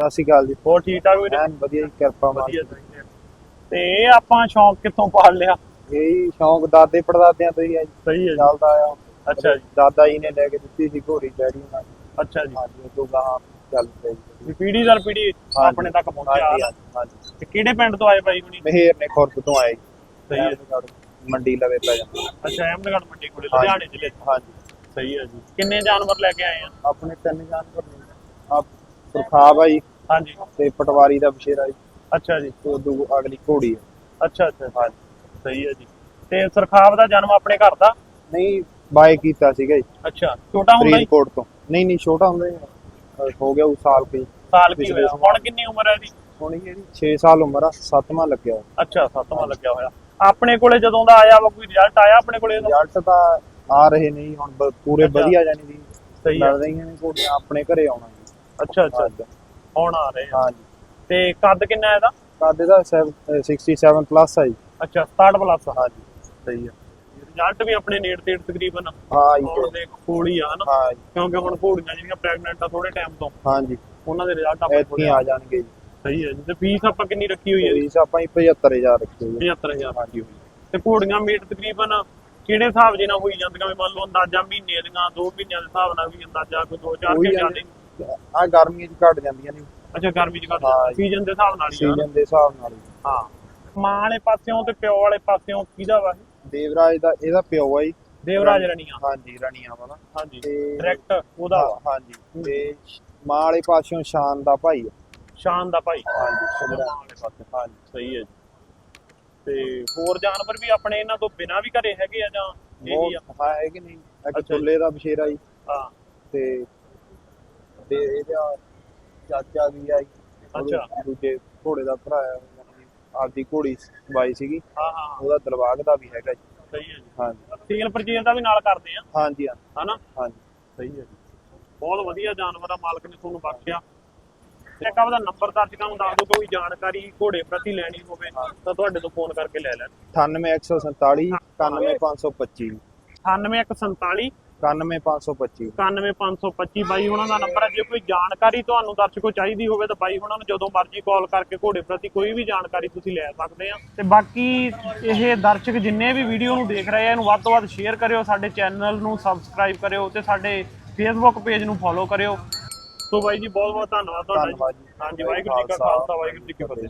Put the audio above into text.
ਸਤਿ ਸ਼੍ਰੀ ਅਕਾਲ ਜੀ। ਹੋਰ ਠੀਕ ਠਾਕ ਵੀਰੇ? ਐਨ ਵਧੀਆ ਜੀ ਕਿਰਪਾ ਮਾਰ ਵਧੀਆ ਚਾਹੀਦੇ ਆ। ਤੇ ਇਹ ਆਪਾਂ ਸ਼ੌਂਕ ਕਿੱਥੋਂ ਪਾਲ ਲਿਆ? ਇਹ ਸ਼ੌਂਕ ਦਾਦੇ ਪੜਦਾਦਿਆਂ ਤੋਂ ਹੀ ਹੈ ਜੀ। ਸਹੀ ਹੈ ਚੱਲਦਾ ਆ। ਅੱਛਾ ਜੀ। ਦਾਦਾ ਜੀ ਨੇ ਲੈ ਕੇ ਦਿੱਤੀ ਸੀ ਘੋੜੀ ਡੈਡੀ ਨਾਲ ਅੱਛਾ ਜੀ। ਹਾਂਜੀ ਉਹ ਤੋਂ ਗਾਹਾਂ ਚੱਲ ਪਈ ਪੀੜੀ ਦਰ ਪੀੜੀ ਆਪਣੇ ਤੱਕ ਪਹੁੰਚਿਆ। ਹਾਂਜੀ, ਤੇ ਕਿਹੜੇ ਪਿੰਡ ਤੋਂ ਆਏ ਬਾਈ ਹੁਣੀ? ਮਹਿਰ ਨੇ ਖੁਰਦ ਤੋਂ ਆਏ। ਸਹੀ ਹੈ ਮੰਡੀ ਲਵੇ ਪੈ ਜਾਂਦਾ। ਅੱਛਾ ਅਹਿਮਦਗੜ੍ਹ ਮੰਡੀ ਕੋਲੇ। ਲੁਧਿਆਣੇ ਜ਼ਿਲ੍ਹੇ। ਹਾਂਜੀ। ਸਹੀ ਹੈ ਜੀ। ਕਿੰਨੇ ਜਾਨਵਰ ਲੈ ਕੇ ਆਏ ਆ? ਆਪਣੇ ਤਿੰਨ ਜਾਨਵਰ ਨੇ। ਆ ਸੁਰਖਾਬ ਆ ਜੀ। ਹਾਂਜੀ। ਤੇ ਪਟਵਾਰੀ ਦਾ ਬਸ਼ੇਰਾ ਜੀ। ਅੱਛਾ ਜੀ। ਤੇ ਉਦੋਂ ਅਗਲੀ ਘੋੜੀ ਹੈ ਅੱਛਾ ਅੱਛਾ। ਹਾਂਜੀ ਸਹੀ ਹੈ ਜੀ। ਤੇ ਸਰਖਾਬ ਦਾ ਜਨਮ ਆਪਣੇ ਘਰ ਦਾ? ਨਹੀਂ ਬਾਏ ਕੀਤਾ ਸੀਗਾ ਜੀ। ਅੱਛਾ। ਛੋਟਾ ਹੁੰਦਾ ਜੀ? ਫਰੀਦਕੋਟ ਤੋਂ। ਨਹੀਂ ਨਹੀਂ ਛੋਟਾ ਹੁੰਦਾ ਜੀ। ਅਹ ਹੋ ਗਿਆ ਉਹ ਸਾਲ ਕੋਈ ਸਾਲ ਕੀ ਹੋਇਆ। ਹੁਣ ਕਿੰਨੀ ਉਮਰ ਹੈ ਜੀ? ਹੁਣ ਜਿਹੜੀ 6 ਸਾਲ ਉਮਰ ਆ ਸੱਤਵਾਂ ਲੱਗਿਆ। ਅੱਛਾ ਸੱਤਵਾਂ ਲੱਗਿਆ ਹੋਇਆ। ਆਪਣੇ ਕੋਲੇ ਜਦੋਂ ਦਾ ਆਇਆ ਵਾ ਕੋਈ ਰਿਜ਼ਲਟ ਆਇਆ ਆਪਣੇ ਕੋਲੇ ਇਹਦਾ? ਰਿਜ਼ਲਟ ਤਾਂ ਆ ਰਹੇ ਨੇ ਜੀ ਹੁਣ ਬ- ਪੂਰੇ ਅੱਛਾ। ਵਧੀਆ ਜਾਨੀ ਦੀ ਸਹੀ ਹੈ। ਰਹੀਆਂ ਨੇ ਘੋੜੀਆਂ ਆਪਣੇ ਘਰੇ ਆਉਣਾ ਜੀ। ਅੱਛਾ ਅੱਛਾ ਹੁਣ ਆ ਰਹੇ ਆ। ਹਾਂਜੀ। ਤੇ ਕੱਦ ਕਿੰਨਾ ਇਹਦਾ? ਕਾਦੇ ਦਾ 67 ਪਲੱਸ ਆ ਜੀ। ਅੱਛਾ 67 ਪਲੱਸ ਹਾਂਜੀ ਸਹੀ ਹੈ ਰਿਜ਼ਲਟ ਵੀ ਆਪਣੇ ਨੇੜ ਤੇੜ ਤਕਰੀਬਨ ਹਾਂ ਹੁਣ ਜੀ। ਦੇ ਕੋਲ ਹੀ ਆ ਨਾ ਹਾਂ ਜੀ। ਕਿਉਂਕਿ ਹੁਣ ਘੋੜੀਆਂ ਜਿਹੜੀਆਂ ਪ੍ਰੈਗਨੈਂਟ ਆ ਥੋੜੇ ਟਾਈਮ ਤੋਂ ਹਾਂਜੀ। ਉਹਨਾਂ ਦੇ ਰਿਜ਼ਲਟ ਆਪਣੇ ਕੋਲ ਹੀ ਆ ਆ ਜਾਣਗੇ ਜੀ। ਸਹੀ ਹੈ ਜੀ। ਤੇ ਫੀਸ ਆਪਾਂ ਕਿੰਨੀ ਰੱਖੀ ਹੋਈ ਹੈ ਜੀ? ਫੀਸ ਆਪਾਂ ਹੀ 75000 ਰੱਖੀ ਹੋਈ ਹੈ 75000 ਰੱਖੀ ਹੋਈ ਹੈ। ਤੇ ਘੋੜੀਆਂ ਮੀਟ ਤਕਰੀਬਨ ਕਿਹੜੇ ਹਿਸਾਬ ਜੇ ਨਾਲ ਹੋਈ ਜਾਂਦੀਆਂ? ਵੀ ਮੰਨ ਲਓ ਅੰਦਾਜ਼ਾ ਮਹੀਨੇ ਦੀਆਂ 2 ਮਹੀਨਿਆਂ ਦੇ ਹਿਸਾਬ ਨਾਲ ਵੀ ਅੰਦਾਜ਼ਾ ਕੋਈ 2-4 ਉਹੀ ਕੇ ਆ ਜਾਂਦੇ ਆ ਗਰਮੀਆਂ 'ਚ ਘਟ ਜਾਂਦੀਆਂ ਨੇ। ਅੱਛਾ ਗਰਮੀ ਚ ਘੱਟ ਹਾਂ। ਸੀਜ਼ਨ ਦੇ ਹਿਸਾਬ ਨਾਲ ਹੀ ਆ। ਸੀਜ਼ਨ ਦੇ ਹਿਸਾਬ ਨਾਲ ਹੀ। ਹਾਂ। ਮਾਂ ਵਾਲੇ ਪਾਸਿਓਂ ਤੇ ਪਿਓ ਵਾਲੇ ਪਾਸਿਓਂ ਕਿਹਦਾ ਵਾ ਇਹ? ਦੇਵਰਾਜ ਦਾ ਇਹਦਾ ਪਿਓ ਆ ਜੀ। ਦੇਵਰਾਜ ਰਣੀਆਂ। ਹਾਂਜੀ ਰਣੀਆਂ ਵਾਲਾ। ਹਾਂਜੀ। ਤੇ ਡਾਇਰੈਕਟ ਉਹਦਾ ਵਾ। ਹਾਂਜੀ। ਤੇ ਮਾਂ ਵਾਲੇ ਪਾਸਿਓਂ ਸ਼ਾਨ ਦਾ ਭਾਈ ਆ। ਸ਼ਾਨ ਦਾ ਭਾਈ। ਹਾਂਜੀ ਮਾਂ ਸੁਧਰਾ ਵਾਲੇ ਪਾਸੇ। ਹਾਂਜੀ। ਸਹੀ ਹੈ ਜੀ। ਤੇ ਹੋਰ ਜਾਨਵਰ ਵੀ ਆਪਣੇ ਇਹਨਾਂ ਤੋਂ ਬਿਨਾ ਵੀ ਘਰੇ ਹੈਗੇ ਆ ਜਾਂ ਇਹ ਵੀ ਆ ਬਹੁਤ ਹਾਂ ਹੈ ਕਿ ਨਹੀਂ? ਇੱਕ ਅੱਛਾ ਜੀ। ਚੁੱਲੇ ਦਾ ਬਸ਼ੇਰਾ ਜੀ। ਹਾਂ। ਤੇ ਤੇ ਇਹਦਾ ਚਾਚਾ ਵੀ ਆ ਉਹਦੇ ਅੱਛਾ। ਦੂਜੇ ਘੋੜੇ ਦਾ ਭਰਾ ਆ ਆਪਦੀ ਘੋੜੀ ਬਾਈ ਸੀਗੀ। ਹਾਂ ਹਾਂ ਉਹਦਾ ਦਲਵਾਗ ਦਾ ਵੀ ਹੈਗਾ ਜੀ। ਸਹੀ ਹੈ ਜੀ। ਹਾਂਜੀ। ਪਰਚੇਜ਼ ਦਾ ਵੀ ਨਾਲ ਕਰਦੇ ਆ। ਹਾਂਜੀ ਹਾਂ, ਹਨਾ? ਹਾਂਜੀ। ਸਹੀ ਹੈ ਜੀ। ਬਹੁਤ ਵਧੀਆ ਜਾਨਵਰ ਆ ਮਾਲਕ ਨੇ ਤੁਹਾਨੂੰ ਬਖਸ਼ਿਆ। ਇੱਕ ਆਪਦਾ ਨੰਬਰ ਦਰਜ ਕਰਨ ਦੱਸ ਦਿਓ ਕੋਈ ਜਾਣਕਾਰੀ ਘੋੜੇ ਪ੍ਰਤੀ ਲੈਣੀ ਹੋਵੇ ਤਾਂ ਤੁਹਾਡੇ ਤੋਂ ਫੋਨ ਕਰਕੇ ਲੈ ਲੈਣ। 98147 91525 98147 91525 91525 ਬਾਈ ਉਹਨਾਂ ਦਾ ਨੰਬਰ ਹੈ। ਜੇ ਕੋਈ ਜਾਣਕਾਰੀ ਤੁਹਾਨੂੰ ਦਰਸ਼ਕੋ ਚਾਹੀਦੀ ਹੋਵੇ ਤਾਂ ਬਾਈ ਉਹਨਾਂ ਨੂੰ ਜਦੋਂ ਮਰਜ਼ੀ ਕਾਲ ਕਰਕੇ ਘੋੜੇ ਪ੍ਰਤੀ ਕੋਈ ਵੀ ਜਾਣਕਾਰੀ ਤੁਸੀਂ ਲੈ ਸਕਦੇ ਆ। ਤੇ ਬਾਕੀ ਇਹ ਦਰਸ਼ਕ ਜਿੰਨੇ ਵੀ ਵੀਡੀਓ ਨੂੰ ਦੇਖ ਰਹੇ ਆ ਇਹਨੂੰ ਵੱਧ ਤੋਂ ਵੱਧ ਸ਼ੇਅਰ ਕਰਿਓ ਸਾਡੇ ਚੈਨਲ ਨੂੰ ਸਬਸਕ੍ਰਾਈਬ ਕਰਿਓ ਤੇ ਸਾਡੇ ਫੇਸਬੁੱਕ ਪੇਜ ਨੂੰ ਫੋਲੋ ਕਰਿਓ। ਸੋ ਬਾਈ ਜੀ ਬਹੁਤ ਬਹੁਤ ਧੰਨਵਾਦ ਤੁਹਾਡਾ। ਹਾਂਜੀ ਵਾਹਿਗੁਰੂ ਜੀ ਕਾ ਖਾਲਸਾ ਵਾਹਿਗੁਰੂ ਜੀ ਕੀ ਫਤਿਹ।